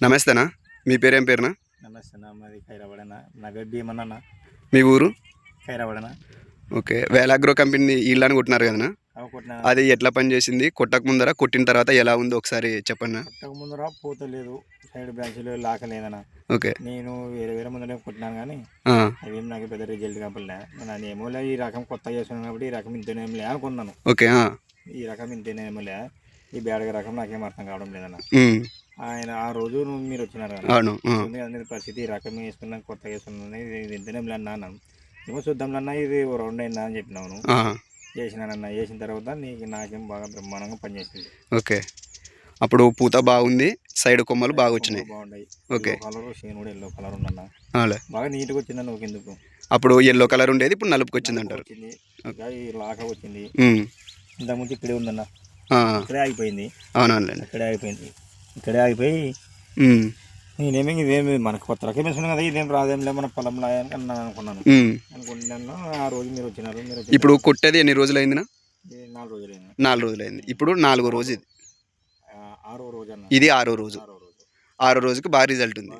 నమస్తేనా? మీ పేరేం పేరునా? నమస్తే అన్న మాది ఖైరాబాడన నా పేరు భీమన్న మీ ఊరు? ఖైరాబాడన ఓకే వేలాగ్రో కంపెనీ ఇళ్ళని కొట్టినారు కదనా? అది ఎట్లా పని చేసింది? కొట్టక ముందర కొట్టిన తర్వాత ఎలా ఉందో ఒకసారి చెప్పన్నా? కొట్టక ముందర పూత లేదు సైడ్ బ్రాంచ్లో లాక లేదన్న ఓకే. నేను వేరే వేరే ముందరే కొట్టినాను కానీ అవేం నాకు పెద్ద రిజల్ట్ కాపలే నేను ఏమోలే ఈ రకం కొత్తగా చేస్తున్నాను కాబట్టి ఈ రకం ఇంతేనేమలే అనుకున్నాను ఓకే ఈ రకం ఇంతేనేమలే ఈ బేడగ రకం నాకేం అర్థం కావడం లేదన్న. ఆయన ఆ రోజు మీరు వచ్చినారు కదా. అవును అందరి పరిస్థితి రకం వేసుకున్నాం కొత్తగా వేసుకున్నాను ఇది అన్నా అన్నాను ఏమో ఇది రౌండ్ అయిందా అని చెప్పినాను చేసినానన్న చేసిన తర్వాత నీకు నాకేం బాగా బ్రహ్మాండంగా పనిచేసింది. ఓకే. అప్పుడు పూత బాగుంది సైడ్ కొమ్మలు బాగా వచ్చినాయి. బాగున్నాయి ఓకే. కలర్ షేన్ కూడా ఎల్లో కలర్ ఉందన్న. అలాగే బాగా నీట్గా వచ్చిందన్న ఒక ఎందుకు? అప్పుడు ఎల్లో కలర్ ఉండేది ఇప్పుడు నలుపుకి వచ్చింది అంటారు. లాక వచ్చింది. ఇంతకుముందు ఇక్కడే ఉందన్న. ఇక్కడే ఆగిపోయింది. అవునవునులేండి ఇక్కడే ఆగిపోయింది. ఇక్కడే ఆగిపోయి నేనేమి ఇదేమి మనకు కొత్త రకం వేసుకున్నాం కదా ఇదేం రాదేంలే మన పొలంలో అని అన్నాను అనుకున్నాను. ఉమ్. అనుకుంటున్నాను ఆ రోజు మీరు వచ్చినారు మీరు ఇప్పుడు కొట్టేది ఎన్ని రోజులు అయిందినా? ఇది నాలుగు రోజులైంది. నాలుగు రోజులు అయింది ఇప్పుడు నాలుగో రోజు ఇది. ఆరో రోజు అన్న ఇది ఆరో రోజు. ఆరో రోజు. ఆరో రోజుకి బాగా రిజల్ట్ ఉంది.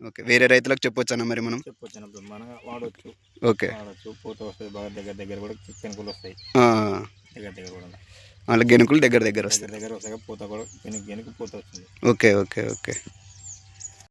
ఓకే వేరే రైతులకు చెప్పొచ్చా మరి మనం? చెప్పొచ్చాను బ్రహ్మాండంగా వాడవచ్చు ఓకే. వాడచ్చు పూత వస్తుంది బాగా దగ్గర దగ్గర కూడా చెనుకులు వస్తాయి. ఆ, దగ్గర దగ్గర కూడా వాళ్ళ గెనుకులు దగ్గర దగ్గర వస్తాయి దగ్గర వస్తాయి. పూత కూడా వెనక్కి పూత వస్తుంది. Okay okay okay.